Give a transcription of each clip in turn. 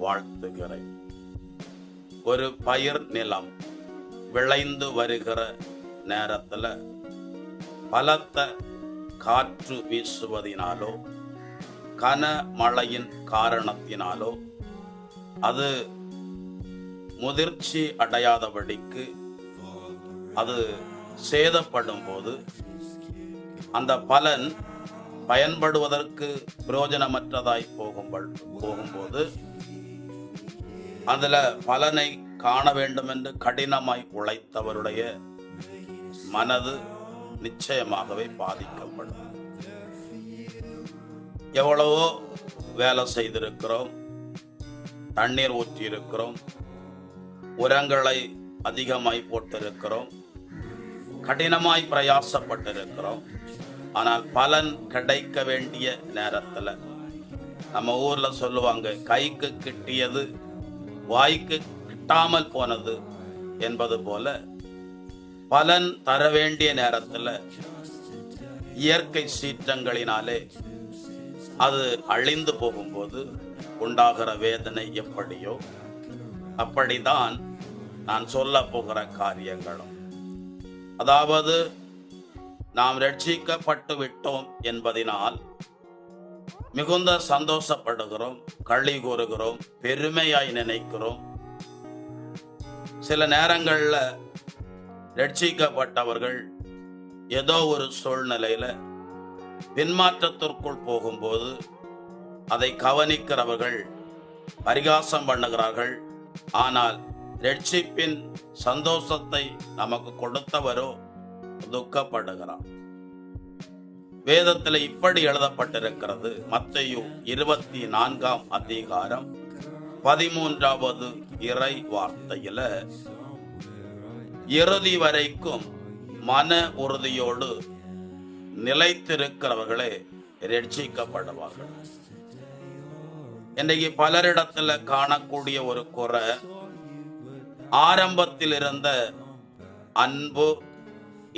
வாழ்த்துகிறேன் ஒரு பயிர் நிலம் விளைந்து வருகிற நேரத்தில் பலத்த காற்று வீசுவதினாலோ கன மழையின் காரணத்தினாலோ அது முதிர்ச்சி அடையாதபடிக்கு அது சேதப்படும் போது அந்த பலன் பயன்படுவதற்கு பிரயோஜனமற்றதாய் போகும்பள் போகும்போது அதில் பலனை காண வேண்டும் என்று கடினமாய் உழைத்தவருடைய மனது நிச்சயமாகவே பாதிக்கப்படும். எவ்வளவோ வேலை செய்திருக்கிறோம் தண்ணீர் ஊற்றியிருக்கிறோம் உரங்களை அதிகமாய் போட்டிருக்கிறோம் கடினமாய் பிரயாசப்பட்டிருக்கிறோம். ஆனால் பலன் கிடைக்க வேண்டிய நேரத்தில் நம்ம ஊர்ல சொல்லுவாங்க கைக்கு கிட்டியது வாய்க்கு கிட்டாமல் போனது என்பது போல பலன் தர வேண்டிய நேரத்தில் இயற்கை சீற்றங்களினாலே அது அழிந்து போகும்போது உண்டாகிற வேதனை எப்படியோ அப்படிதான் நான் சொல்ல போகிற காரியங்களும். அதாவது நாம் ரட்சிக்கப்பட்டு விட்டோம் என்பதினால் மிகுந்த சந்தோஷப்படுகிறோம் களி கூறுகிறோம் பெருமையாய் நினைக்கிறோம். சில நேரங்களில் ரட்சிக்கப்பட்டவர்கள் ஏதோ ஒரு சூழ்நிலையில் பின்மாற்றத்திற்குள் போகும்போது அதை கவனிக்கிறவர்கள் பரிகாசம் பண்ணுகிறார்கள். ஆனால் ரட்சிப்பின் சந்தோஷத்தை நமக்கு கொடுத்தவரோ துக்கப்படுகிறான் வேதத்தில் இப்படி எழுதப்பட்டிருக்கிறது. மத்தையு இருபத்தி நான்காம் அதிகாரம் பதிமூன்றாவது இறை வார்த்தையில இறுதி வரைக்கும் மன உறுதியோடு நிலைத்திருக்கிறவர்களே ரட்சிக்கப்படுவார்கள். இன்றைக்கு பலரிடத்துல காணக்கூடிய ஒரு குறை ஆரம்பத்தில் இருந்த அன்பு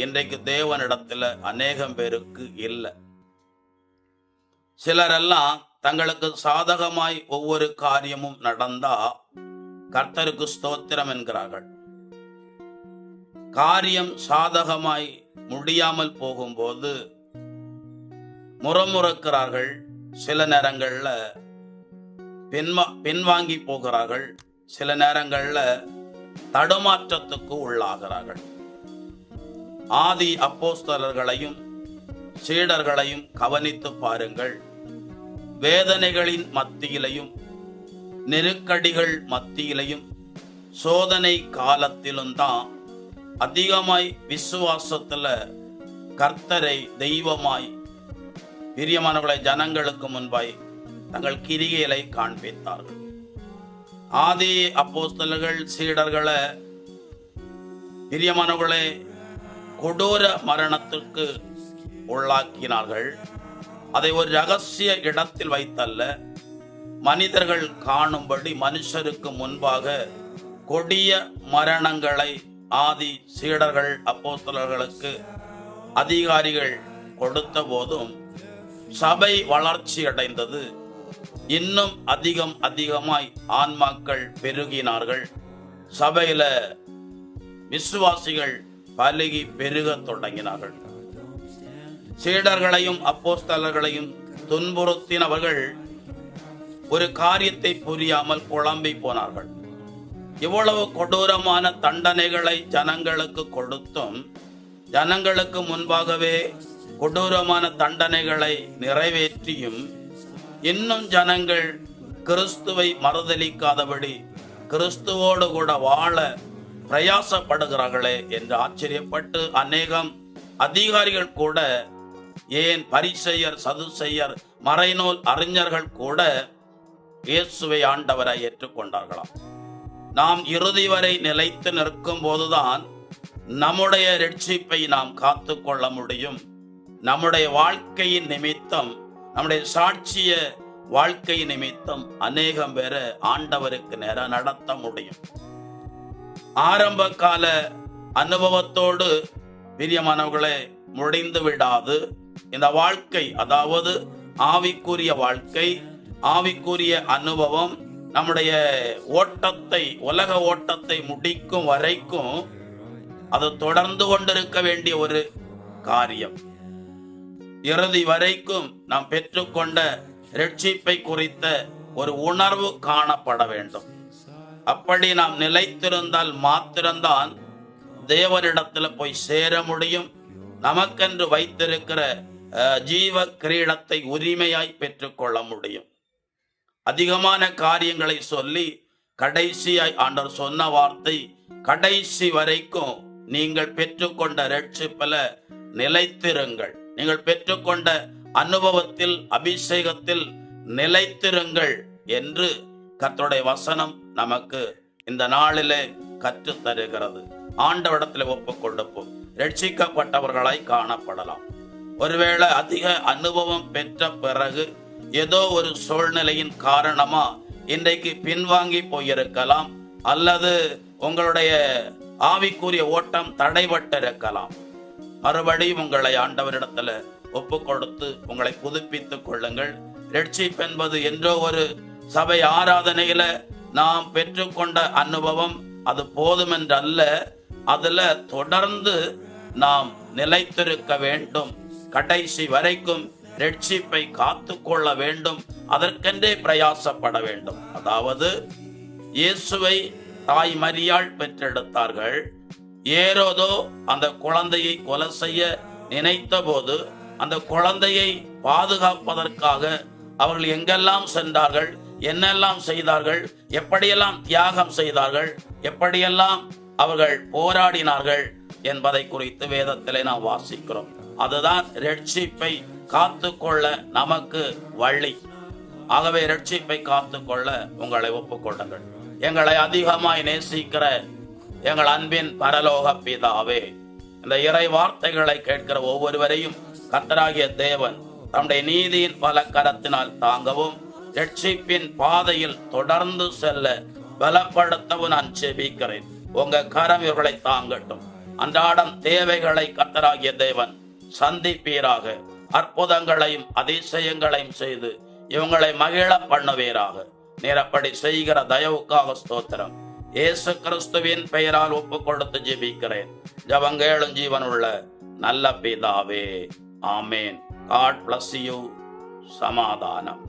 இன்றைக்கு தேவனிடத்துல அநேகம் பேருக்கு இல்லை. சிலரெல்லாம் தங்களுக்கு சாதகமாய் ஒவ்வொரு காரியமும் நடந்தா கர்த்தருக்கு ஸ்தோத்திரம் என்கிறார்கள். காரியம் சாதகமாய் முடியாமல் போகும்போது முறமுறக்கிறார்கள். சில நேரங்களில் பின்வா பின்வாங்கி போகிறார்கள். சில நேரங்களில் தடுமாற்றத்துக்கு உள்ளாகிறார்கள். ஆதி அப்போஸ்தலர்களையும் சீடர்களையும் கவனித்து பாருங்கள். வேதனைகளின் மத்தியிலையும் நெருக்கடிகள் மத்தியிலையும் சோதனை காலத்திலும் தான் அதிகமாய் விசுவாசத்துல கர்த்தரை தெய்வமாய் பிரியமானவர்களை ஜனங்களுக்கு முன்பாய் தங்கள் கிரிகைகளை காண்பித்தார்கள். ஆதி அப்போஸ்தலர்கள் சீடர்களை பிரியமானவர்களே கொடூர மரணத்திற்கு உள்ளாக்கினார்கள். அதை ஒரு ரகசிய இடத்தில் வைத்தல்ல. மனிதர்கள் காணும்படி மனுஷருக்கு முன்பாக கொடிய மரணங்களை ஆதி சீடர்கள் அப்போஸ்தலர்களுக்கு அதிகாரிகள் கொடுத்த போதும் சபை வளர்ச்சி அடைந்தது. இன்னும் அதிகம் அதிகமாய் ஆன்மாக்கள் பெருகினார்கள். சபையில விசுவாசிகள் பலகி பெருகத் தொடங்கினார்கள். சீடர்களையும் அப்போஸ்தலர்களையும் துன்புறுத்தினவர்கள் ஒரு காரியத்தை புரியாமல் குழம்பி போனார்கள். இவ்வளவு கொடூரமான தண்டனைகளை ஜனங்களுக்கு கொடுத்தும் ஜனங்களுக்கு முன்பாகவே கொடூரமான தண்டனைகளை நிறைவேற்றியும் இன்னும் ஜனங்கள் கிறிஸ்துவை மறுதலிக்காதபடி கிறிஸ்துவோடு கூட வாழ பிரயாசப்படுகிறார்களே என்று ஆச்சரியப்பட்டு அநேகம் அதிகாரிகள் கூட ஏன் பரிசெயர் சதுசெயர் மறைநூல் அறிஞர்கள் கூட இயேசுவை ஆண்டவரை ஏற்றுக்கொண்டார்களாம். நாம் இறுதி வரை நிலைத்து நிற்கும் போதுதான் நம்முடைய ரட்சிப்பை நாம் காத்து கொள்ள முடியும். நம்முடைய வாழ்க்கையின் நிமித்தம் நம்முடைய சாட்சிய வாழ்க்கை நிமித்தம் அநேகம் பேரை ஆண்டவருக்கு நேர நடத்த முடியும். ஆரம்ப கால அனுபவத்தோடு பிரியமானவர்களை முடிந்து விடாது. இந்த வாழ்க்கை அதாவது ஆவிக்குரிய வாழ்க்கை ஆவிக்குரிய அனுபவம் நம்முடைய ஓட்டத்தை உலக ஓட்டத்தை முடிக்கும் வரைக்கும் அது தொடர்ந்து கொண்டிருக்க வேண்டிய ஒரு காரியம். இறுதி வரைக்கும் நாம் பெற்றுக்கொண்ட ரட்சிப்பை குறித்த ஒரு உணர்வு காணப்பட வேண்டும். அப்படி நாம் நிலைத்திருந்தால் மாத்திரம்தான் தேவனிடத்துல போய் சேர முடியும். நமக்கென்று வைத்திருக்கிற ஜீவ கிரீடத்தை உரிமையாய் பெற்றுக்கொள்ள முடியும். அதிகமான காரியங்களை சொல்லி கடைசியாய் ஆண்டவர் சொன்ன வார்த்தை கடைசி வரைக்கும் நீங்கள் பெற்றுக்கொண்ட ரட்சிப்பல நிலைத்திருங்கள். நீங்கள் பெற்றுக்கொண்ட அனுபவத்தில் அபிஷேகத்தில் நிலைத்திருங்கள் என்று கத்தோடைய வசனம் நமக்கு இந்த நாளிலே கற்று தருகிறது. ஆண்டவடத்தில் ஒப்பு கொடுப்போம் ரட்சிக்கப்பட்டவர்களாய் காணப்படலாம். ஒருவேளை அதிக அனுபவம் பெற்ற பிறகு ஏதோ ஒரு சூழ்நிலையின் காரணமா இன்றைக்கு பின்வாங்கி போயிருக்கலாம் அல்லது உங்களுடைய ஆவிக்குரிய ஓட்டம் தடைபட்டிருக்கலாம். மறுபடியும் உங்களை ஆண்டவரிடத்துல ஒப்பு கொடுத்து உங்களை புதுப்பித்துக் கொள்ளுங்கள். ரட்சிப்பு என்பது என்றோ ஒரு சபை ஆராதனையில நாம் பெற்றுக்கொண்ட அனுபவம் அது போதுமென்றல்ல. அதுல தொடர்ந்து நாம் நிலைத்திருக்க வேண்டும். கடைசி வரைக்கும் ரட்சிப்பை காத்து கொள்ள வேண்டும். அதற்கென்றே பிரயாசப்பட வேண்டும். அதாவது இயேசுவை தாய் மரியாள் பெற்றெடுத்தார்கள். ஏரோதோ அந்த குழந்தையை கொலை செய்ய நினைத்த போது அந்த குழந்தையை பாதுகாப்பதற்காக அவர்கள் எங்கெல்லாம் சென்றார்கள்? என்னெல்லாம் செய்தார்கள்? எப்படியெல்லாம் தியாகம் செய்தார்கள்? எப்படியெல்லாம் அவர்கள் போராடினார்கள் என்பதை குறித்து வேதத்திலே நாம் வாசிக்கிறோம். அதுதான் ரட்சிப்பை காத்துக்கொள்ள நமக்கு வழி. ஆகவே ரட்சிப்பை காத்துக்கொள்ள உங்களை ஒப்புக்கொள்ளுங்கள். எங்களை அதிகமாய் நேசிக்கிற எங்கள் அன்பின் பரலோக பிதாவே இந்த இறை வார்த்தைகளை கேட்கிற ஒவ்வொருவரையும் கர்த்தராகிய தேவன் தம்முடைய நீதியின் பல கரத்தினால் தாங்கவும் ரட்சிப்பின் பாதையில் தொடர்ந்து செல்ல பலப்படுத்தவும் நான் செபிக்கிறேன். உங்க கரம் இவர்களை தாங்கட்டும். அன்றாடம் தேவைகளை கத்தராகிய தேவன் சந்திப்பீராக. அற்புதங்களையும் அதிசயங்களையும் செய்து இவங்களை மகிழ பண்ணுவீராக. நீர் அப்படி செய்கிற தயவுக்காக ஸ்தோத்திரம். இயேசு கிறிஸ்துவின் பெயரால் ஒப்பு கொடுத்து ஜெபிக்கிறேன் ஜபங்கேளும் ஜீவனுள்ள நல்ல பிதாவே. ஆமேன். காட் பிளஸ் யூ சமாதானம்.